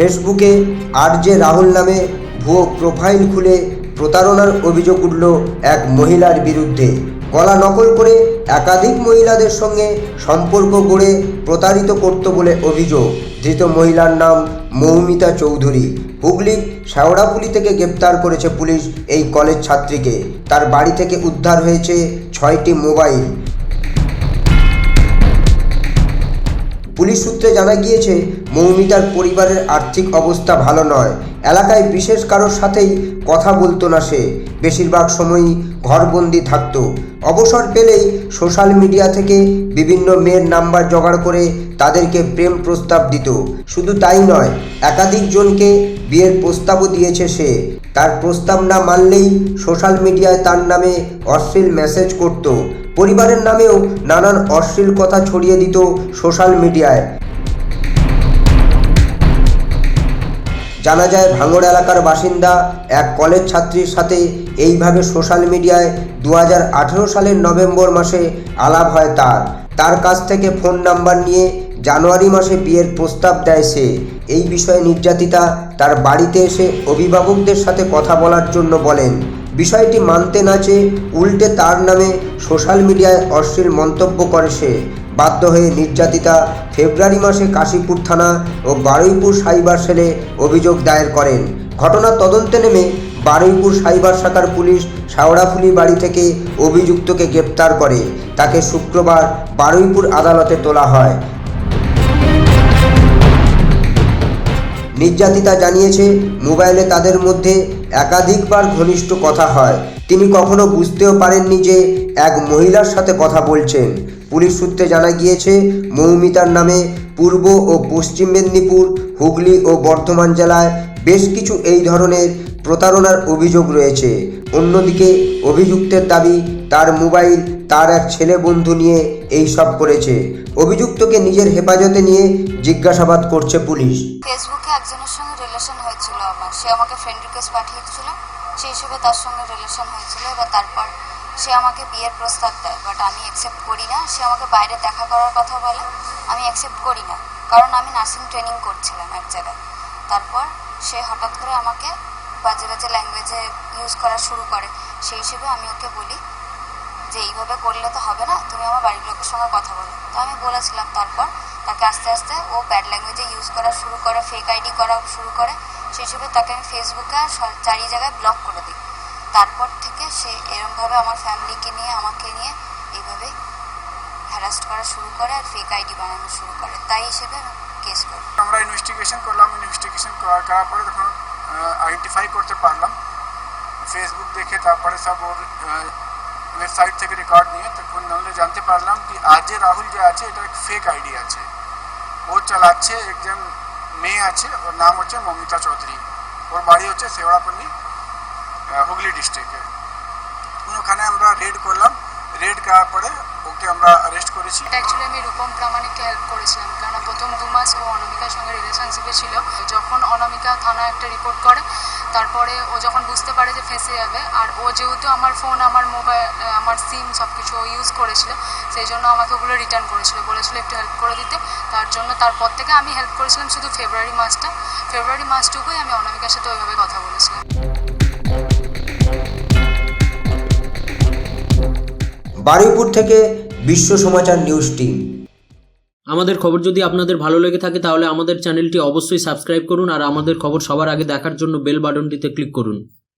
ফেসবুকে আর জে রাহুল নামে ভুয়ো প্রোফাইল খুলে প্রতারণার অভিযোগ উঠল এক মহিলার বিরুদ্ধে। গলা নকল করে একাধিক মহিলাদের সঙ্গে সম্পর্ক গড়ে প্রতারিত করত বলে অভিযোগ। ধৃত মহিলার নাম মৌমিতা চৌধুরী। হুগলির শেওড়াপুলি থেকে গ্রেপ্তার করেছে পুলিশ এই কলেজ ছাত্রীকে। তার বাড়ি থেকে উদ্ধার হয়েছে ছয়টি মোবাইল। পুলিশ সূত্রে জানা গিয়েছে, মৌমিতার পরিবারের আর্থিক অবস্থা ভালো নয়। এলাকায় বিশেষ কারোর সাথেই কথা বলতো না সে। বেশিরভাগ সময়ই ঘরবন্দি থাকতো। অবসর পেলেই সোশ্যাল মিডিয়া থেকে বিভিন্ন মেয়ের নাম্বার জোগাড় করে তাদেরকে প্রেম প্রস্তাব দিত। শুধু তাই নয়, একাধিক জনকে বিয়ের প্রস্তাবও দিয়েছে সে। তার প্রস্তাব না মানলেই সোশ্যাল মিডিয়ায় তার নামে অশ্লীল মেসেজ করত। পরিবারের নামেও নানান অশ্লীল কথা ছড়িয়ে দিত সোশ্যাল মিডিয়ায়। জানা যায় ভাঙড় এলাকার বাসিন্দা এক কলেজ ছাত্রীর সাথে এইভাবে সোশ্যাল মিডিয়ায় দু হাজার আঠেরো সালের নভেম্বর মাসে আলাপ হয় তার। তার কাছ থেকে ফোন নাম্বার নিয়ে জানুয়ারি মাসে বিয়ের প্রস্তাব দেয় সে। এই বিষয়ে নির্যাতিতা তার বাড়িতে এসে অভিভাবকদের সাথে কথা বলার জন্য বলেন। বিষয়টি মানতে না চেয়ে উল্টে তার নামে সোশ্যাল মিডিয়ায় অশ্লীল মন্তব্য করে সে। বাধ্য হয়ে নির্যাতিতা ফেব্রুয়ারি মাসে কাশীপুর থানা ও বারুইপুর সাইবার সেলে অভিযোগ দায়ের করেন। ঘটনার তদন্তে নেমে বারুইপুর সাইবার শাখার পুলিশ শাওড়াফুলি বাড়ি থেকে অভিযুক্তকে গ্রেপ্তার করে। তাকে শুক্রবার বারুইপুর আদালতে তোলা হয়। নির্যাতিতা জানিয়েছে। মোবাইলে তাদের মধ্যে একাধিকবার ঘনিষ্ঠ কথা হয়। তিনি কখনো বুঝতেও পারেননি যে এক মহিলার সাথে কথা বলছেন। পুলিশ সূত্রে জানা গিয়েছে, মৌমিতার নামে পূর্ব ও পশ্চিম মেদিনীপুর, হুগলি ও বর্ধমান জেলায় বেশ কিছু এই ধরনের প্রতারণার অভিযোগ রয়েছে। অন্যদিকে অভিযুক্তের দাবি, তার মোবাইল, তার এক ছেলে বন্ধু নিয়ে এই সব করেছে। অভিযুক্তকে নিজের হেফাজতে নিয়ে জিজ্ঞাসাবাদ করছে পুলিশ। ফেসবুকে একজনের সঙ্গে রিলেশন হয়েছিল আমার। সে আমাকে ফ্রেন্ড রিকোয়েস্ট পাঠিয়েছিল। সেই হিসেবে তার সঙ্গে রিলেশন হয়েছিল এবার তারপর সে আমাকে বিয়ের প্রস্তাব দেয়। বাট আমি অ্যাকসেপ্ট করি না। সে আমাকে বাইরে দেখা করার কথা বলে। আমি অ্যাকসেপ্ট করি না। কারণ আমি নার্সিং ট্রেনিং করছিলাম এক জায়গায়। তারপর সে হঠাৎ করে আমাকে বাজে বাজে ল্যাঙ্গুয়েজে ইউজ করা শুরু করে। সেই হিসেবে আমি ওকে বলি যে, এইভাবে করলে তো হবে না, তুমি আমার বাড়ির লোকের সঙ্গে কথা বলো। তো আমি বলেছিলাম তারপর, তাকে আস্তে আস্তে ও ব্যাড ল্যাঙ্গুয়েজে ইউজ করা শুরু করে ফেক আইডি করা শুরু করে। সেই হিসেবে তাকে আমি ফেসবুকে চারি জায়গায় ব্লক করে দিই। তারপর থেকে সে এরমভাবে আমার ফ্যামিলিকে নিয়ে, আমাকে নিয়ে এইভাবে হ্যারাস্ট করা শুরু করে আর ফেক আইডি বানানো শুরু করে। তাই হিসেবে কেস করি। আমরা ইনভেস্টিগেশন করলাম ইনভেস্টিগেশন করার পরে তখন আইডেন্টিফাই করতে পারলাম ফেসবুক দেখে তারপরে সব ওর ওয়েবসাইট থেকে রেকর্ড নিয়ে তখন আমরা জানতে পারলাম কি আজ যে রাহুল যে আছে এটা এক ফেক আইডি আছে। ও চালাচ্ছে একজন মেয়ে আছে ওর নাম হচ্ছে মমিতা চৌধুরী। ওর বাড়ি হচ্ছে শেওড়াপল্লী আহ, হুগলি ডিস্ট্রিক্টে ওখানে আমরা রেড করলাম। রেড করার পরে ওকে আমরা অ্যারেস্ট করেছি। অ্যাকচুয়ালি আমি রূপম প্রামাণিককে হেল্প করেছিলাম কারণ প্রথম দু মাস ও অনামিকার সঙ্গে রিলেশনশিপে ছিল। যখন অনামিকা থানায় একটা রিপোর্ট করে তারপরে ও যখন বুঝতে পারে যে ফেঁসে যাবে, আর ও যেহেতু আমার ফোন আমার মোবাইল আমার সিম সব কিছু ও ইউজ করেছিল, সেই জন্য আমাকে ওগুলো রিটার্ন করেছিল। বলেছিল একটু হেল্প করে দিতে। তার জন্য তারপর থেকে আমি হেল্প করেছিলাম শুধু ফেব্রুয়ারি মাসটা। ফেব্রুয়ারি মাসটুকুই আমি অনামিকার সাথে ওইভাবে কথা বলেছিলাম। বারুইপুর থেকে বিশ্ব সমাচার নিউজ টিম আমাদের খবর যদি আপনাদের ভালো লেগে থাকে, তাহলে আমাদের চ্যানেলটি অবশ্যই সাবস্ক্রাইব করুন আর আমাদের খবর সবার আগে দেখার জন্য বেল বাটনটিতে ক্লিক করুন।